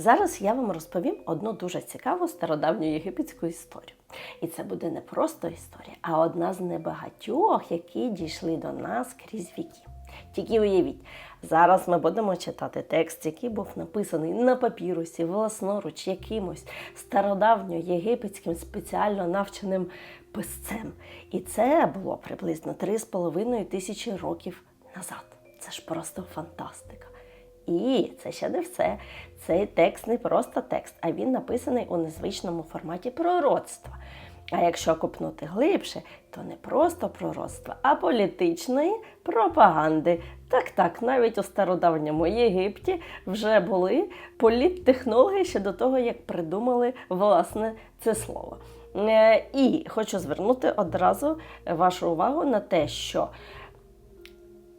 Зараз я вам розповім одну дуже цікаву стародавню єгипетську історію. І це буде не просто історія, а одна з небагатьох, які дійшли до нас крізь віки. Тільки уявіть, зараз ми будемо читати текст, який був написаний на папірусі, власноруч, якимось стародавньо-єгипетським спеціально навченим писцем. І це було приблизно 3,5 тисячі років назад. Це ж просто фантастика. І це ще не все. Цей текст не просто текст, а він написаний у незвичному форматі пророцтва. А якщо копнути глибше, то не просто пророцтва, а політичної пропаганди. Так, так, навіть у стародавньому Єгипті вже були політтехнологи ще до того, як придумали власне це слово. Е, І хочу звернути одразу вашу увагу на те, що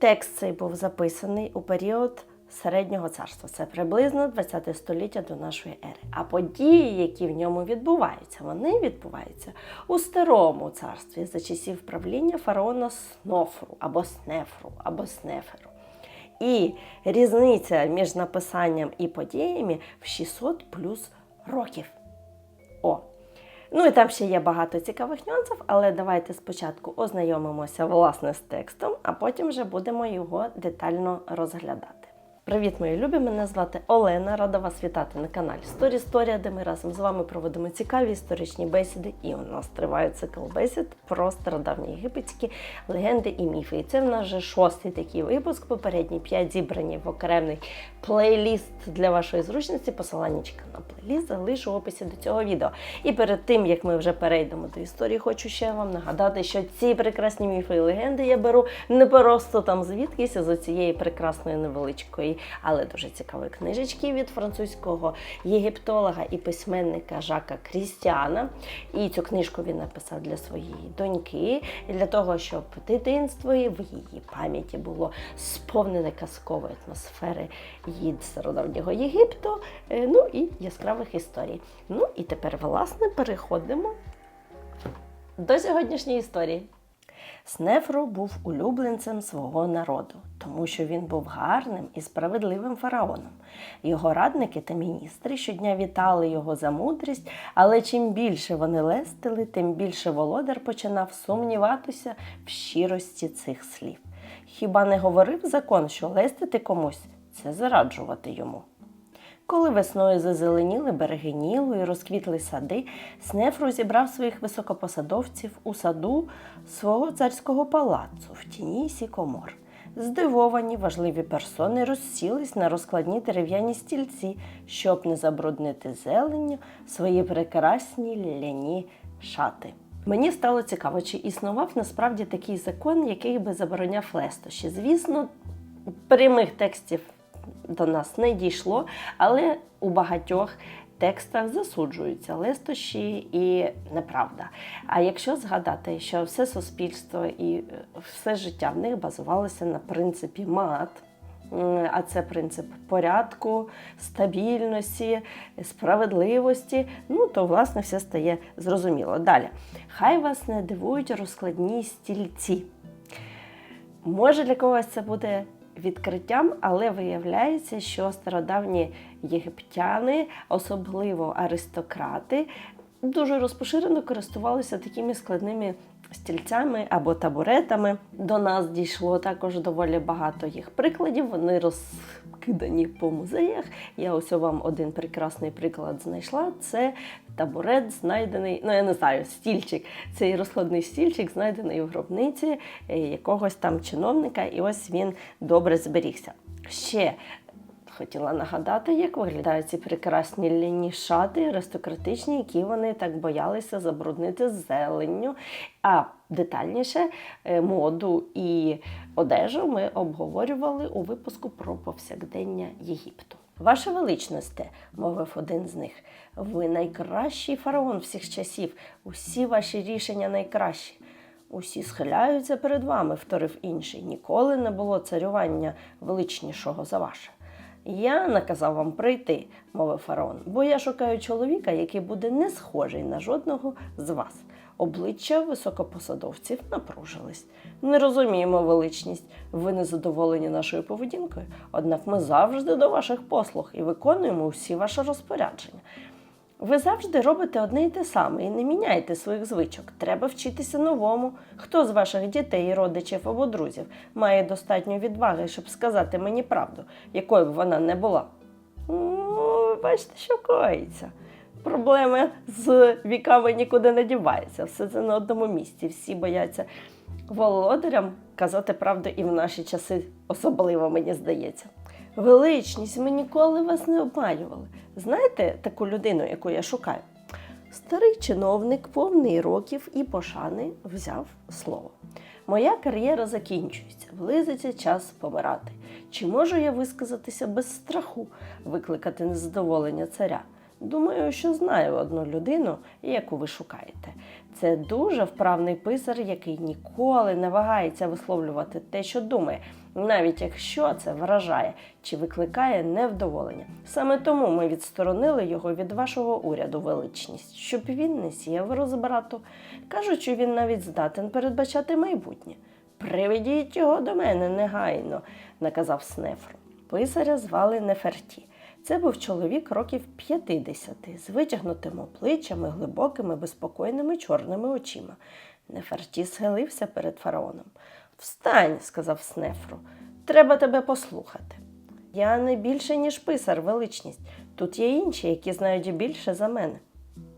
Текст цей був записаний у період середнього царства. Це приблизно 20 століття до нашої ери. А події, які в ньому відбуваються, вони відбуваються у старому царстві за часів правління фараона Снофру або Снефру або Снеферу. І різниця між написанням і подіями в 600 плюс років. О, Ну і там ще є багато цікавих нюансів, але давайте спочатку ознайомимося власне з текстом, а потім вже будемо його детально розглядати. Привіт, мої любі! Мене звати Олена. Рада вас вітати на каналі Сторі Історія, де ми разом з вами проводимо цікаві історичні бесіди. І у нас триває цикл бесід про стародавні єгипетські легенди і міфи. І це в нас вже шостий такий випуск. Попередні п'ять зібрані в окремий плейліст для вашої зручності. Посиланнячка на плейліст залишу в описі до цього відео. І перед тим як ми вже перейдемо до історії, хочу ще вам нагадати, що ці прекрасні міфи і легенди я беру не просто там звідкись а з цієї прекрасної невеличкої, але дуже цікавої книжечки від французького єгиптолога і письменника Жака Крістіана. І цю книжку він написав для своєї доньки, для того, щоб дитинство в її пам'яті було сповнене казкової атмосфери її стародавнього Єгипту, е, ну і яскравих історій. Ну і тепер, власне, переходимо до сьогоднішньої історії. Снефру був улюбленцем свого народу, тому що він був гарним і справедливим фараоном. Його радники та міністри щодня вітали його за мудрість, але чим більше вони лестили, тим більше володар починав сумніватися в щирості цих слів. Хіба не говорив закон, що лестити комусь це зараджувати йому? Коли весною зазеленіли береги Нілу і розквітли сади, Снефру зібрав своїх високопосадовців у саду свого царського палацу в тіні сікомор. Здивовані важливі персони розсілись на розкладні дерев'яні стільці, щоб не забруднити зеленню свої прекрасні ляні шати. Мені стало цікаво, чи існував насправді такий закон, який би забороняв лестощі. Звісно, прямих текстів до нас не дійшло, але у багатьох текстах засуджуються листощі і неправда. А якщо згадати, що все суспільство і е, все життя в них базувалося на принципі мат. А це принцип порядку, стабільності, справедливості. Ну то власне все стає зрозуміло. Далі, хай вас не дивують розкладні стільці. Може для когось це буде відкриттям, але виявляється, що стародавні єгиптяни, особливо аристократи, дуже розпоширено користувалися такими складними стільцями або табуретами. До нас дійшло також доволі багато їх прикладів. Вони розкидані по музеях. Я ось вам один прекрасний приклад знайшла. Це табурет, знайдений, ну я не знаю, стільчик. Цей розкладний стільчик знайдений в гробниці е, якогось там чиновника, і ось він добре зберігся. Ще хотіла нагадати, як виглядають ці прекрасні ляні шати, аристократичні, які вони так боялися забруднити зеленню. А детальніше е, моду і одежу ми обговорювали у випуску про повсякдення Єгипту. Ваша величносте, мовив один з них, ви найкращий фараон всіх часів, усі ваші рішення найкращі. Усі схиляються перед вами, вторив інший. Ніколи не було царювання величнішого за ваше. Я наказав вам прийти, мовив фараон, бо я шукаю чоловіка, який буде не схожий на жодного з вас. Обличчя високопосадовців напружились. Не розуміємо величність. Ви не задоволені нашою поведінкою, однак ми завжди до ваших послуг і виконуємо усі ваші розпорядження. Ви завжди робите одне і те саме і не міняєте своїх звичок. Треба вчитися новому. Хто з ваших дітей, родичів або друзів має достатньо відваги, щоб сказати мені правду, якою б вона не була? Ну, ви бачите, що коїться. Проблеми з віками нікуди не діваються. Все це на одному місці. Всі бояться володарям казати правду і в наші часи особливо, мені здається. Величність, ми ніколи вас не обманювали. Знаєте таку людину, яку я шукаю? Старий чиновник, повний років і пошани, взяв слово. Моя кар'єра закінчується, близиться час помирати. Чи можу я висказатися без страху, викликати незадоволення царя? Думаю, що знаю одну людину, яку ви шукаєте. Це дуже вправний писар, який ніколи не вагається висловлювати те, що думає, навіть якщо це вражає чи викликає невдоволення. Саме тому ми відсторонили його від вашого уряду величність, щоб він не сіяв розбрату. Кажуть, що він навіть здатен передбачати майбутнє. Приведіть його до мене негайно, наказав Снефру. Писаря звали Неферті. Це був чоловік років 50, з витягнутими обличчями, глибокими, безпокійними чорними очима. Неферті схилився перед фараоном. Встань, сказав Снефру, треба тебе послухати. Я не більше, ніж писар, величність. Тут є інші, які знають більше за мене.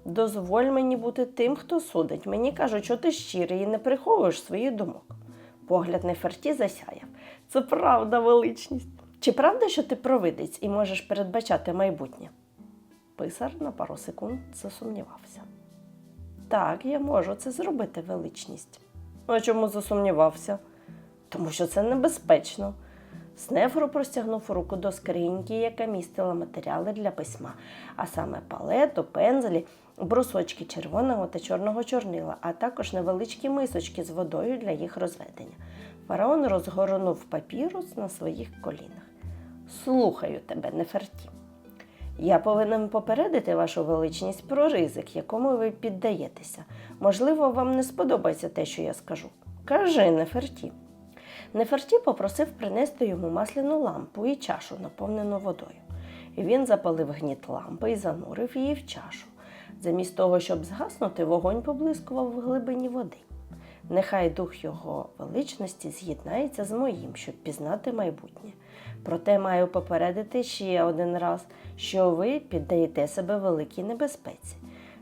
Дозволь мені бути тим, хто судить. Мені кажуть, що ти щирий і не приховуєш своїх думок. Погляд Неферті засяяв. Це правда, величність. Чи правда, що ти провидець і можеш передбачати майбутнє? Писар на пару секунд засумнівався. Так, я можу це зробити, величність. А чому засумнівався? Тому що це небезпечно. Снефру простягнув руку до скриньки, яка містила матеріали для письма, а саме палету, пензелі, брусочки червоного та чорного чорнила, а також невеличкі мисочки з водою для їх розведення. Фараон розгорнув папірус на своїх колінах. Слухаю тебе, Неферті. Я повинен попередити вашу величність про ризик, якому ви піддаєтеся. Можливо, вам не сподобається те, що я скажу. Кажи, Неферті. Неферті попросив принести йому масляну лампу і чашу, наповнену водою. Він запалив гніт лампи і занурив її в чашу. Замість того, щоб згаснути, вогонь поблискував в глибині води. Нехай дух його величності з'єднається з моїм, щоб пізнати майбутнє. Проте маю попередити ще один раз, що ви піддаєте себе великій небезпеці.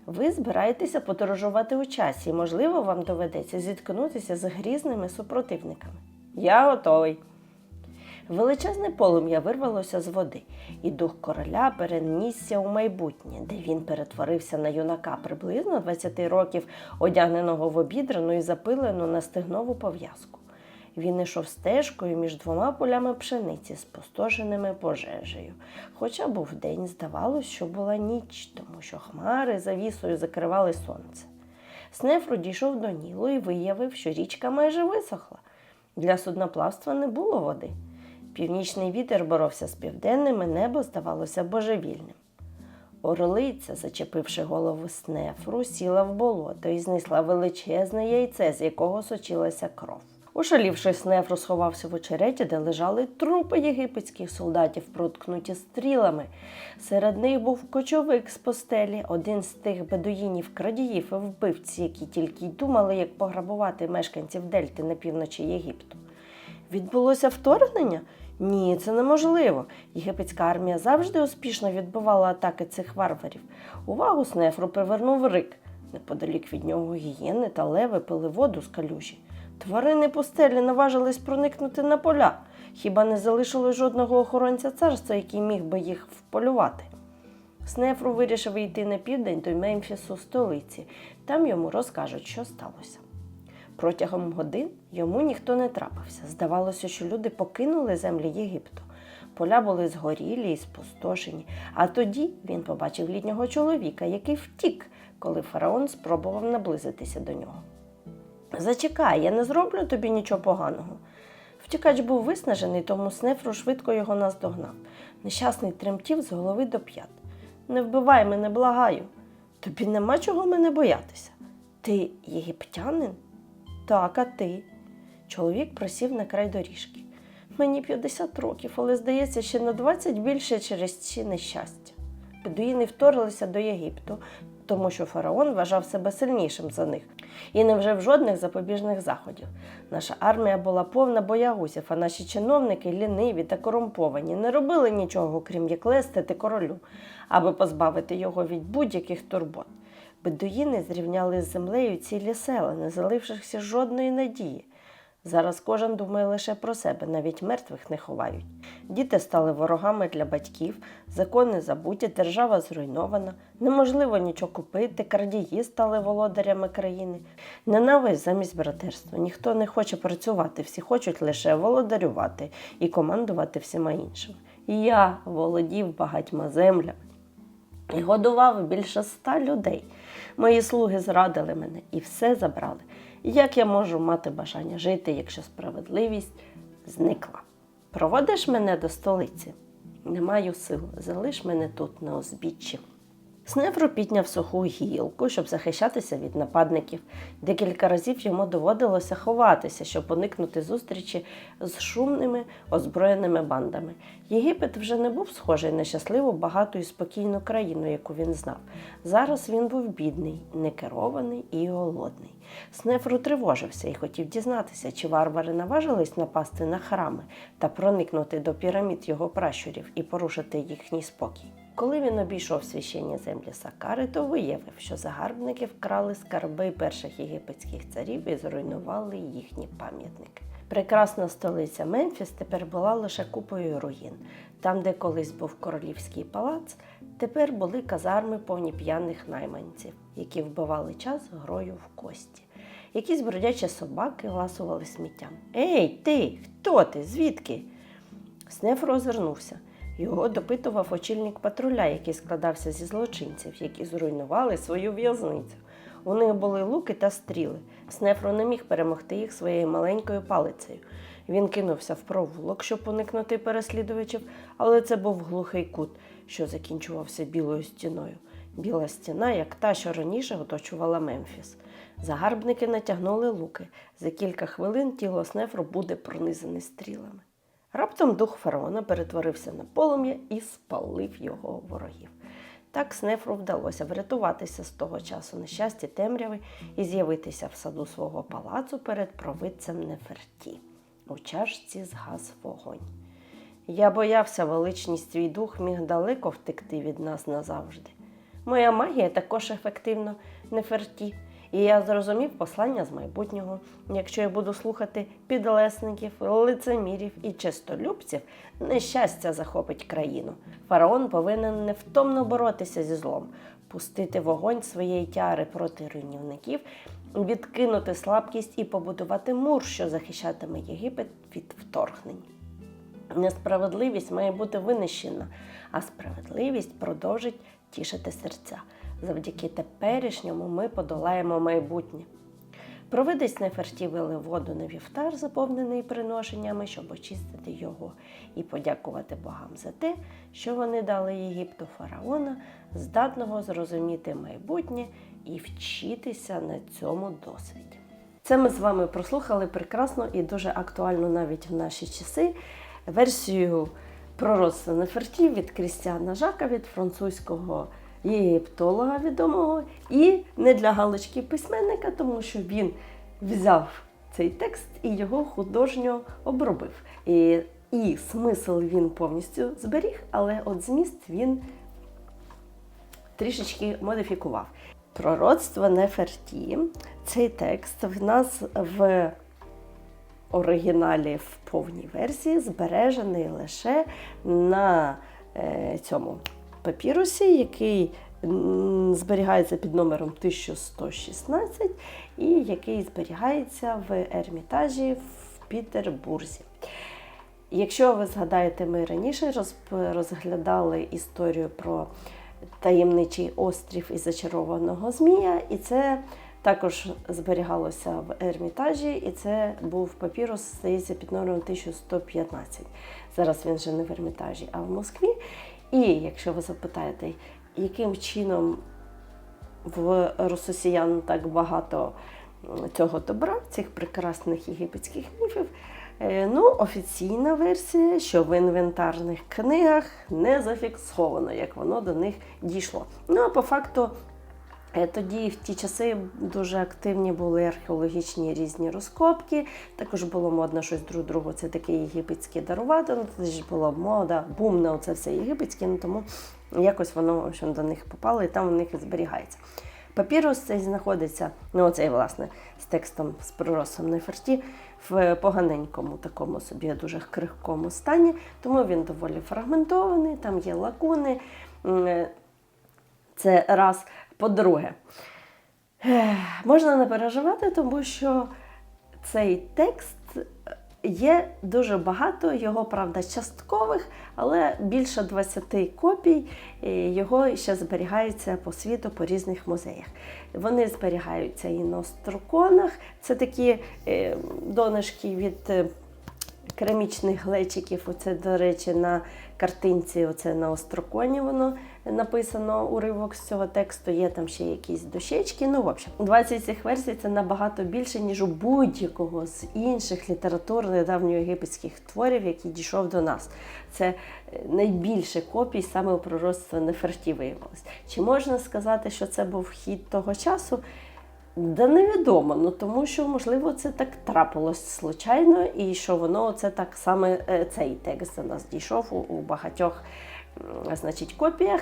Ви збираєтеся подорожувати у часі, і, можливо, вам доведеться зіткнутися з грізними супротивниками. Я готовий. Величезне полум'я вирвалося з води, і дух короля перенісся у майбутнє, де він перетворився на юнака приблизно 20 років, одягненого в обідрану і запилену на стегнову пов'язку. Він ішов стежкою між двома полями пшениці, спустошеними пожежею. Хоча був день, здавалось, що була ніч, тому що хмари завісою закривали сонце. Снефру дійшов до Нілу і виявив, що річка майже висохла. Для судноплавства не було води. Північний вітер боровся з південним, і небо здавалося божевільним. Орлиця, зачепивши голову снефру, сіла в болото і знесла величезне яйце, з якого сочилася кров. Ушалівши снефру, сховався в очереті, де лежали трупи єгипетських солдатів, проткнуті стрілами. Серед них був кочовик з постелі, один з тих бедуїнів, крадіїв і вбивці, які тільки й думали, як пограбувати мешканців Дельти на півночі Єгипту. Відбулося вторгнення? Ні, це неможливо. Єгипетська армія завжди успішно відбивала атаки цих варварів. Увагу Снефру привернув рик. Неподалік від нього гієни та леви пили воду з калюжі. Тварини пустелі наважились проникнути на поля. Хіба не залишилось жодного охоронця царства, який міг би їх вполювати? Снефру вирішив йти на південь до Мемфісу столиці. Там йому розкажуть, що сталося. Протягом годин йому ніхто не трапився. Здавалося, що люди покинули землі Єгипту. Поля були згорілі і спустошені. А тоді він побачив літнього чоловіка, який втік, коли фараон спробував наблизитися до нього. Зачекай, я не зроблю тобі нічого поганого. Втікач був виснажений, тому Снефру швидко його наздогнав. Нещасний тремтів з голови до п'ят. Не вбивай мене, благаю. Тобі нема чого мене боятися. Ти єгиптянин? Так, а ти? Чоловік просів на край доріжки. Мені 50 років, але здається, ще на 20 більше через ці нещастя. Бедуїни вторилися до Єгипту, тому що фараон вважав себе сильнішим за них і не вжив жодних запобіжних заходів. Наша армія була повна боягузів, а наші чиновники ліниві та корумповані, не робили нічого, крім як лестити королю, аби позбавити його від будь-яких турбот. Бедуїни зрівняли з землею цілі села, не залившися жодної надії. Зараз кожен думає лише про себе, навіть мертвих не ховають. Діти стали ворогами для батьків, закони забуті, держава зруйнована, неможливо нічого купити, крадії стали володарями країни. Ненависть замість братерства. Ніхто не хоче працювати, всі хочуть лише володарювати і командувати всіма іншими. І я володів багатьма землями і годував більше ста людей. Мої слуги зрадили мене і все забрали. Як я можу мати бажання жити, якщо справедливість зникла? Проводиш мене до столиці? Не маю сил, залиш мене тут на узбіччі. Снефру підняв суху гілку, щоб захищатися від нападників. Декілька разів йому доводилося ховатися, щоб уникнути зустрічі з шумними озброєними бандами. Єгипет вже не був схожий на щасливу, багату і спокійну країну, яку він знав. Зараз він був бідний, некерований і голодний. Снефру тривожився і хотів дізнатися, чи варвари наважились напасти на храми та проникнути до пірамід його пращурів і порушити їхній спокій. Коли він обійшов священні землі Сакари, то виявив, що загарбники вкрали скарби перших єгипетських царів і зруйнували їхні пам'ятники. Прекрасна столиця Мемфіс тепер була лише купою руїн. Там, де колись був королівський палац, тепер були казарми повні п'яних найманців, які вбивали час грою в кості. Якісь бродячі собаки ласували сміттям. Ей, ти, хто ти? Звідки? Снеф озирнувся. Його допитував очільник патруля, який складався зі злочинців, які зруйнували свою в'язницю. У них були луки та стріли. Снефро не міг перемогти їх своєю маленькою палицею. Він кинувся в провулок, щоб уникнути переслідувачів, але це був глухий кут, що закінчувався білою стіною. Біла стіна, як та, що раніше оточувала Мемфіс. Загарбники натягнули луки. За кілька хвилин тіло Снефру буде пронизане стрілами. Раптом дух фараона перетворився на полум'я і спалив його ворогів. Так Снефру вдалося врятуватися з того часу нещасті темряви і з'явитися в саду свого палацу перед провидцем Неферті. У чашці згас вогонь. Я боявся, величність твій дух міг далеко втекти від нас назавжди. Моя магія також ефективна, Неферті. І я зрозумів послання з майбутнього. Якщо я буду слухати підлесників, лицемірів і чистолюбців, нещастя захопить країну. Фараон повинен невтомно боротися зі злом, пустити вогонь своєї тяри проти руйнівників, відкинути слабкість і побудувати мур, що захищатиме Єгипет від вторгнень. Несправедливість має бути винищена, а справедливість продовжить тішити серця. Завдяки теперішньому ми подолаємо майбутнє. Провидець Неферті вели воду на вівтар, заповнений приношеннями, щоб очистити його, і подякувати богам за те, що вони дали Єгипту фараона, здатного зрозуміти майбутнє і вчитися на цьому досвіді. Це ми з вами прослухали прекрасно і дуже актуально навіть в наші часи версію пророцтва Неферті від Крістіана Жака від французького єгиптолога відомого, і не для галочки письменника, тому що він взяв цей текст і його художньо обробив. І, і смисл він повністю зберіг, але от зміст він трішечки модифікував. Пророцтво Неферті. Цей текст в нас в оригіналі в повній версії збережений лише на е, цьому папірусі, який зберігається під номером 1116 і який зберігається в Ермітажі в Пітербурзі. Якщо ви згадаєте, ми раніше розглядали історію про таємничий острів із зачарованого змія, і це також зберігалося в Ермітажі, і це був папірус, здається, під номером 1115. Зараз він вже не в Ермітажі, а в Москві. І якщо ви запитаєте, яким чином в росіян так багато цього добра, цих прекрасних єгипетських міфів. Е, Ну, офіційна версія, що в інвентарних книгах не зафіксовано, як воно до них дійшло. Ну а по факту Тоді в ті часи дуже активні були археологічні різні розкопки. Також було модно щось друг другу. Це таке єгипетське дарувати. Ну, тоді ж була мода, бум на оце все єгипетське, ну тому якось воно в общем, до них попало і там у них і зберігається. Папірус цей знаходиться, ну оцей, власне, з текстом з проросом Неферті в поганенькому такому собі дуже крихкому стані, тому він доволі фрагментований, там є лакуни. Е, Це раз. По-друге, можна не переживати, тому що цей текст є дуже багато, його, правда, часткових, але більше 20 копій е, його ще зберігається по світу по різних музеях. Вони зберігаються і на остроконах. Це такі е, донышки від е, керамічних глечиків. Оце, до речі, на картинці, оце на остроконі воно написано уривок з цього тексту. Є там ще якісь дощечки. Ну, в общем, 20 цих версій це набагато більше, ніж у будь-якого з інших літературних давньоєгипетських творів, який дійшов до нас. Це е, найбільше копій саме у пророцтва Неферті виявилось. Чи можна сказати, що це був хід того часу? Да невідомо, ну тому що, можливо, це так трапилось случайно, і що воно це так саме е, цей текст до нас дійшов у, у багатьох значить, копіях,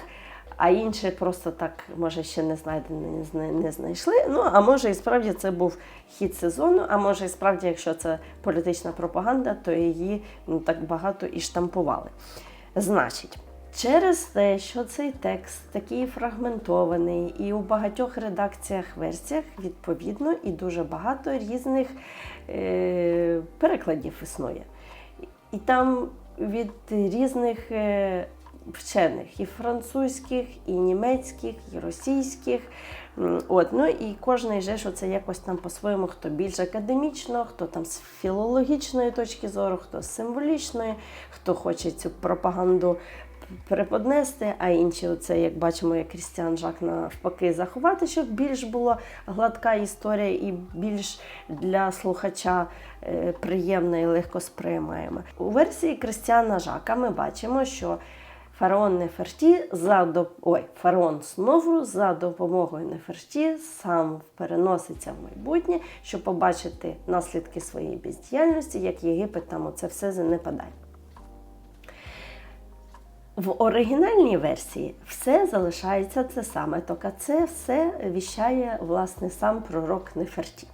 а інші просто так, може, ще не знайдені, не, знайшли. Ну, а може, і справді це був хід сезону, а може, і справді, якщо це політична пропаганда, то її ну, так багато і штампували. Значить. Через те, що цей текст такий фрагментований, і у багатьох редакціях, версіях, відповідно, і дуже багато різних е, перекладів існує. І там від різних е, вчених, і французьких, і німецьких, і російських. От, ну і кожний же що це якось там по-своєму, хто більш академічно, хто там з філологічної точки зору, хто з символічної, хто хоче цю пропаганду переподнести, а інші, оце, як бачимо, як Крістіан Жак навпаки заховати, щоб більш була гладка історія і більш для слухача е, приємна і легко сприймаємо. У версії Крістіана Жака ми бачимо, що Фараон Неферті за доп... Ой, фараон Сновру за допомогою Неферті сам переноситься в майбутнє, щоб побачити наслідки своєї бездіяльності, як Єгипет там оце все занепадає. В оригінальній версії все залишається це саме, тільки це все віщає власне сам пророк Неферті.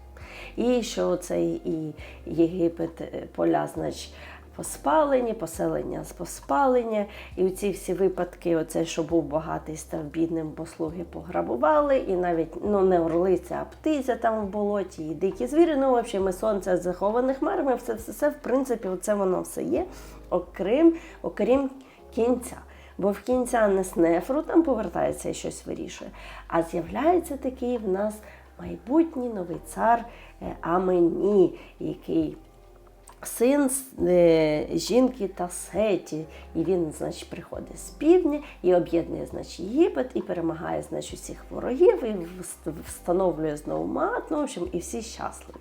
І що цей і Єгипет е, поля, значить, поспалені, поселення з поспалення. І у ці всі випадки, оце, що був багатий, став бідним, бо слуги пограбували, і навіть ну, не орлиця, а птиця там в болоті, і дикі звірі. Ну, взагалі, ми сонце заховане хмарами, все, все, все, в принципі, оце воно все є, окрім, окрім кінця. Бо в кінця не з нефру там повертається і щось вирішує, а з'являється такий в нас майбутній новий цар е, Амені, який син е, жінки та Сеті. І він, значить, приходить з півдня і об'єднує значить, Єгипет, і перемагає значить, усіх ворогів, і встановлює знову мат, ну, в общем, і всі щасливі.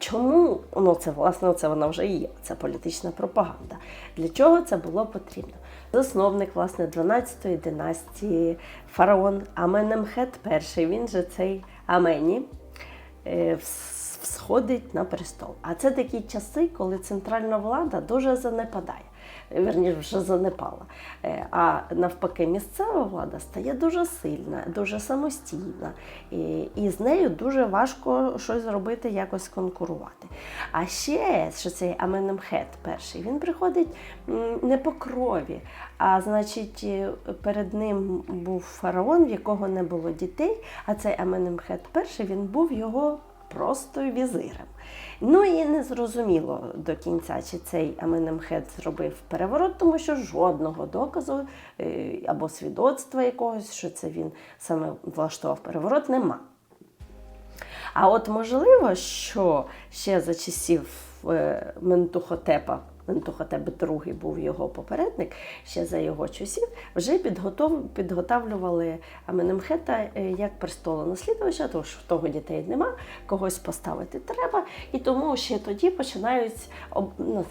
Чому ну це власне це вона вже і є? Це політична пропаганда. Для чого це було потрібно? Засновник власне 12-ї династії фараон Аменемхет І, він же цей Амені, е, вс- всходить на престол. А це такі часи, коли центральна влада дуже занепадає. Верніше, вже занепала. Е, А навпаки, місцева влада стає дуже сильна, дуже самостійна, і, і з нею дуже важко щось зробити, якось конкурувати. А ще що цей Аменемхет перший, він приходить не по крові, а значить, е, перед ним був фараон, в якого не було дітей. А цей Аменемхет перший він був його просто візирем. Ну і не зрозуміло до кінця, чи цей Аменемхет зробив переворот, тому що жодного доказу е, або свідоцтва якогось, що це він саме влаштував переворот, нема. А от можливо, що ще за часів е, Ментухотепа ну, то хоча б другий був його попередник, ще за його часів, вже підготов, підготавлювали Аменемхета е, як престолонаслідувача, тому що в того дітей нема, когось поставити треба. І тому ще тоді починають ну,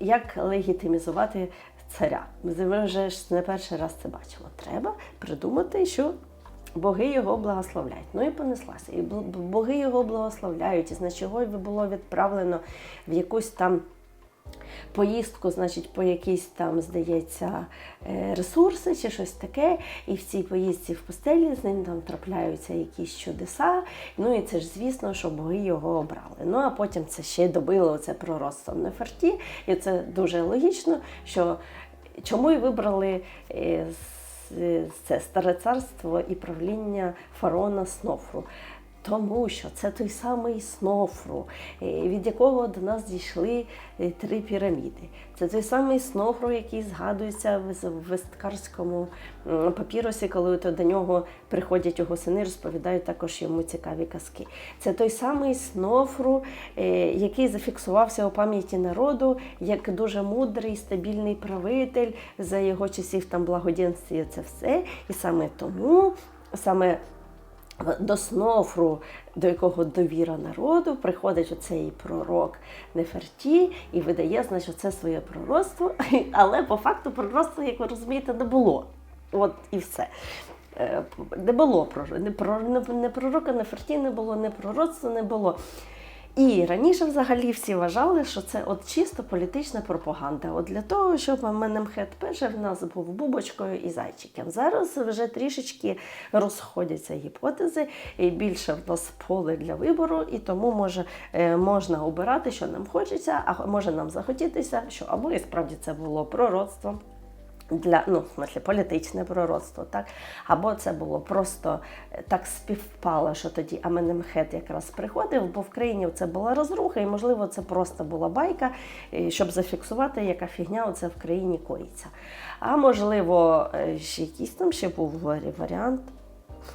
як легітимізувати царя. Ми вже ж не перший раз це бачимо. Треба придумати, що боги його благословляють. Ну і понеслася. І боги його благословляють, і значить його було відправлено в якусь там. Поїздку, значить, по якісь там, здається, е, ресурси чи щось таке. І в цій поїздці в пустелі з ним там трапляються якісь чудеса. Ну і це ж звісно, що боги його обрали. Ну а потім це ще й добило це пророцтво Неферті. І це дуже логічно, що чому і вибрали е, це старе царство і правління фараона Снофру. Тому що це той самий Снофру, е, від якого до нас дійшли е, три піраміди. Це той самий Снофру, який згадується в весткарському м, папірусі, коли то до нього приходять його сини, розповідають також йому цікаві казки. Це той самий Снофру, е, який зафіксувався у пам'яті народу як дуже мудрий, стабільний правитель за його часів там благоденствія це все. І саме тому саме до Снофру, до якого довіра народу, приходить оцей пророк Неферті і видає, значить, це своє пророцтво. Але по факту пророцтва, як ви розумієте, не було. От і все. Е, Не було не, не, не пророка Неферті не було, не пророцтва не було. І раніше взагалі всі вважали, що це от чисто політична пропаганда. От для того, щоб Менемхет перший в нас був бубочкою і зайчиком. Зараз вже трішечки розходяться гіпотези, і більше в нас поле для вибору, і тому може, е, можна обирати, що нам хочеться, а може нам захотітися, що або і справді це було пророцтво для ну, в смислі, політичне пророцтво, так? Або це було просто е, так співпало, що тоді Аменемхет якраз приходив, бо в країні це була розруха, і можливо це просто була байка, щоб зафіксувати, яка фігня оце в країні коїться. А можливо, е, ще якийсь там ще був варіант.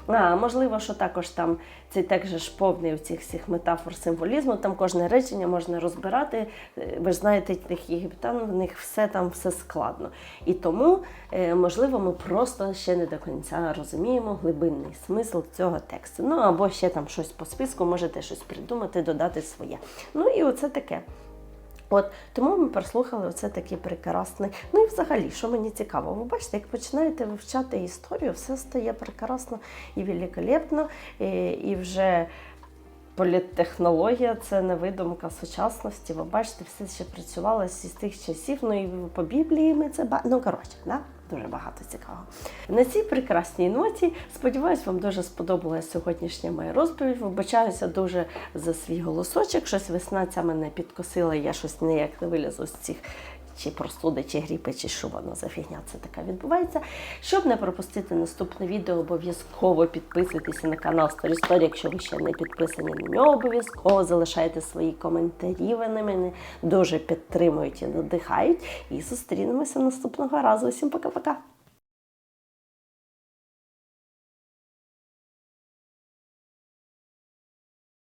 А, можливо, що також там цей текст же ж повний у цих всіх метафор символізму, там кожне речення можна розбирати. Е, Ви ж знаєте, тих єгиптян, в них все там все складно. І тому, е, можливо, ми просто ще не до кінця розуміємо глибинний смисл цього тексту. Ну або ще там щось по списку, можете щось придумати, додати своє. Ну і оце таке. От тому ми прослухали оце таке прекрасне. Ну і взагалі, що мені цікаво, ви бачите, як починаєте вивчати історію, все стає прекрасно і великолепно, і, і вже політтехнологія це не видумка сучасності. Ви бачите, все ще працювало з тих часів. Ну і по Біблії ми це ба... Ну коротше, да? Дуже багато цікавого. На цій прекрасній ноті сподіваюсь, вам дуже сподобалася сьогоднішня моя розповідь. Вибачаюся дуже за свій голосочок. Щось весна ця мене підкосила, я щось ніяк не вилізу з цих. Чи простуди, чи гріпи, чи що воно за фігня це така відбувається. Щоб не пропустити наступне відео, обов'язково підписуйтеся на канал Story, якщо ви ще не підписані на нього, обов'язково залишайте свої коментарі. Вони мене дуже підтримують і надихають. І зустрінемося наступного разу. Усім пока-пока!